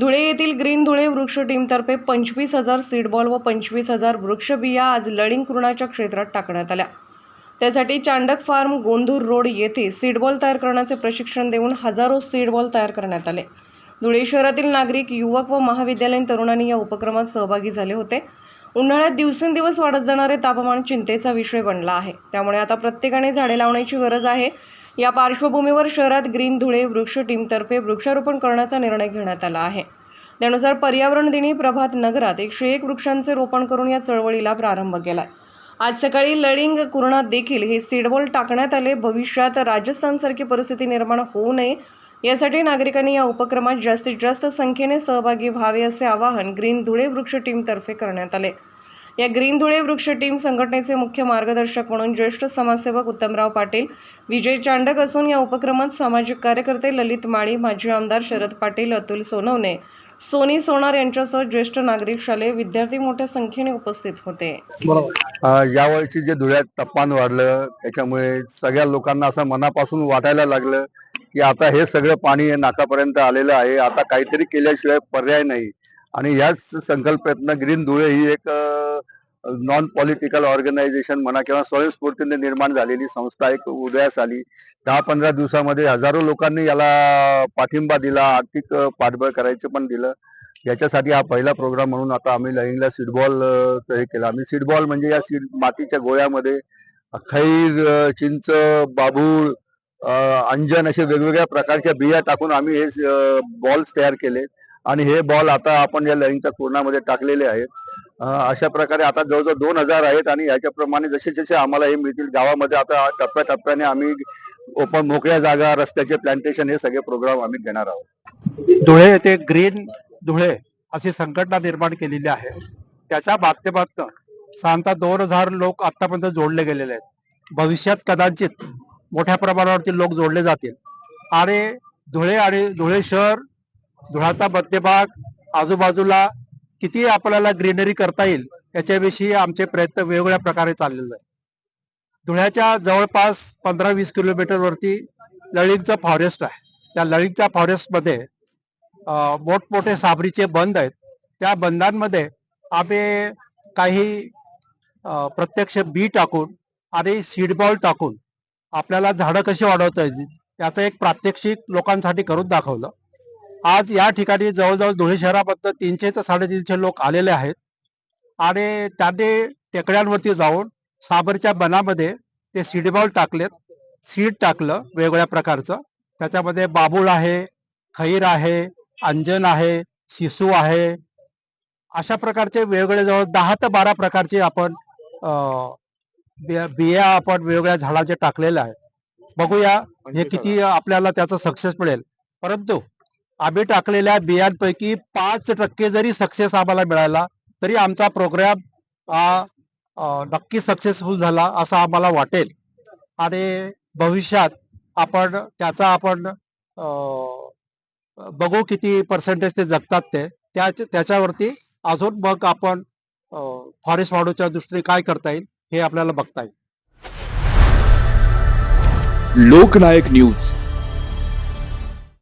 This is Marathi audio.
धुळे येथील ग्रीन धुळे वृक्ष टीमतर्फे पंचवीस हजार सीडबॉल व पंचवीस हजार वृक्षबिया आज लळिंग कुरणाच्या क्षेत्रात टाकण्यात आल्या. त्यासाठी चांडक फार्म गोंधूर रोड येथे सीडबॉल तयार करण्याचे प्रशिक्षण देऊन हजारो सीडबॉल तयार करण्यात आले. धुळे शहरातील नागरिक युवक व महाविद्यालयीन तरुणांनी या उपक्रमात सहभागी झाले होते. उन्हाळ्यात दिवसेंदिवस वाढत जाणारे तापमान चिंतेचा विषय बनला आहे. त्यामुळे आता प्रत्येकाने झाडे लावण्याची गरज आहे. या पार्श्वभूमीवर शहरात ग्रीन धुळे वृक्ष टीमतर्फे वृक्षारोपण करण्याचा निर्णय घेण्यात आला आहे. त्यानुसार पर्यावरण दिनी प्रभात नगरात एकशे एक वृक्षांचे रोपण करून या चळवळीला प्रारंभ केला आज सकाळी लळिंग कुरणात देखील हे सीडबॉल टाकण्यात आले. भविष्यात राजस्थानसारखी परिस्थिती निर्माण होऊ नये यासाठी नागरिकांनी या उपक्रमात जास्तीत जास्त संख्येने सहभागी व्हावे असे आवाहन ग्रीन धुळे वृक्ष टीमतर्फे करण्यात आले. या ग्रीन धुळे वृक्ष टीम संघटनेचे मुख्य मार्गदर्शक म्हणून ज्येष्ठ समाजसेवक उत्तमराव पाटील विजय चांडक असून या उपक्रमात सामाजिक कार्यकर्ते ललित माळी माजी आमदार शरद पाटील अतुल सोनवणे सोनी सोनार यांच्यासह ज्येष्ठ नागरिक शालेय विद्यार्थी मोठ्या संख्येने उपस्थित होते. अ, यावर्षी जे धुळ्यात तापमान वाढलं त्याच्यामुळे सगळ्या लोकांना असं मनापासून वाटायला लागलं की आता हे सगळं पाणी नाकापर्यंत आलेलं आहे आता काहीतरी केल्याशिवाय पर्याय नाही. आणि याच संकल्पनेतनं ग्रीन धुळे ही एक नॉन पॉलिटिकल ऑर्गनायझेशन म्हणा किंवा स्वयंस्फूर्तीने निर्माण झालेली संस्था एक उदयास आली. दहा पंधरा दिवसामध्ये हजारो लोकांनी याला पाठिंबा दिला आर्थिक पाठबळ करायचं पण दिलं. याच्यासाठी हा पहिला प्रोग्राम म्हणून आता आम्ही लईंगला सीडबॉल हे केला. आम्ही सीडबॉल म्हणजे या सीड मातीच्या गोळ्यामध्ये खैर चिंच बाभूळ अंजन असे वेगवेगळ्या प्रकारच्या बिया टाकून आम्ही हे बॉल्स तयार केले. आणि हे बॉल आता आपण या लईंगच्या पूर्णामध्ये टाकलेले आहेत. अशा प्रकारे आता जवळजवळ दोन हजार आहेत आणि याच्याप्रमाणे जसे जसे आम्हाला हे मिळतील गावामध्ये आता टप्प्याटप्प्याने आम्ही ओपन मोकळ्या जागा रस्त्याचे प्लांटेशन हे सगळे प्रोग्राम आम्ही घेणार आहोत. धुळे येथे ग्रीन धुळे अशी संघटना निर्माण केलेली आहे. त्याच्या माध्यमातून साधारणतः दोन हजार लोक आतापर्यंत जोडले गेलेले आहेत. भविष्यात कदाचित मोठ्या प्रमाणावरती लोक जोडले जातील. आणि धुळे आणि धुळे शहर धुळाचा मध्यभाग आजूबाजूला किती आपल्याला ग्रीनरी करता येईल याच्याविषयी आमचे प्रयत्न वेगवेगळ्या प्रकारे चाललेले आहे धुळ्याच्या जवळपास पंधरा वीस किलोमीटर वरती लळिंगचं फॉरेस्ट आहे. त्या लळिंगच्या फॉरेस्टमध्ये मोठमोठे साबरीचे बंद आहेत. त्या बंदांमध्ये आम्ही काही प्रत्यक्ष बी टाकून आणि सीडबॉल टाकून आपल्याला झाडं कशी वाढवता येतील याचं एक प्रात्यक्षिक लोकांसाठी करून दाखवलं. आज या ठिकाणी जवळजवळ धुळे शहरामधनं तीनशे ते साडेतीनशे लोक आलेले आहेत. आणि त्यांनी टेकड्यांवरती जाऊन साबरच्या बनामध्ये ते सीडबॉल टाकलेत. सीड टाकलं वेगवेगळ्या प्रकारचं. त्याच्यामध्ये बाबूळ आहे खैर आहे अंजन आहे शिसू आहे. अशा प्रकारचे वेगवेगळे जवळ दहा ते बारा प्रकारचे आपण बिया आपण वेगवेगळ्या झाडाचे टाकलेले आहेत. बघूया हे किती आपल्याला त्याचा सक्सेस मिळेल. परंतु आम्ही टाकलेल्या बियांपैकी पाच टक्के जरी सक्सेस आम्हाला मिळाला तरी आमचा प्रोग्राम हा नक्की सक्सेसफुल झाला असं आम्हाला वाटेल. आणि भविष्यात आपण त्याचा आपण बघू किती पर्सेंटेज ते जगतात ते. त्याच्यावरती अजून मग आपण फॉरेस्ट वाढूच्या दृष्टीने काय करता येईल हे आपल्याला बघता येईल. लोकनायक न्यूज.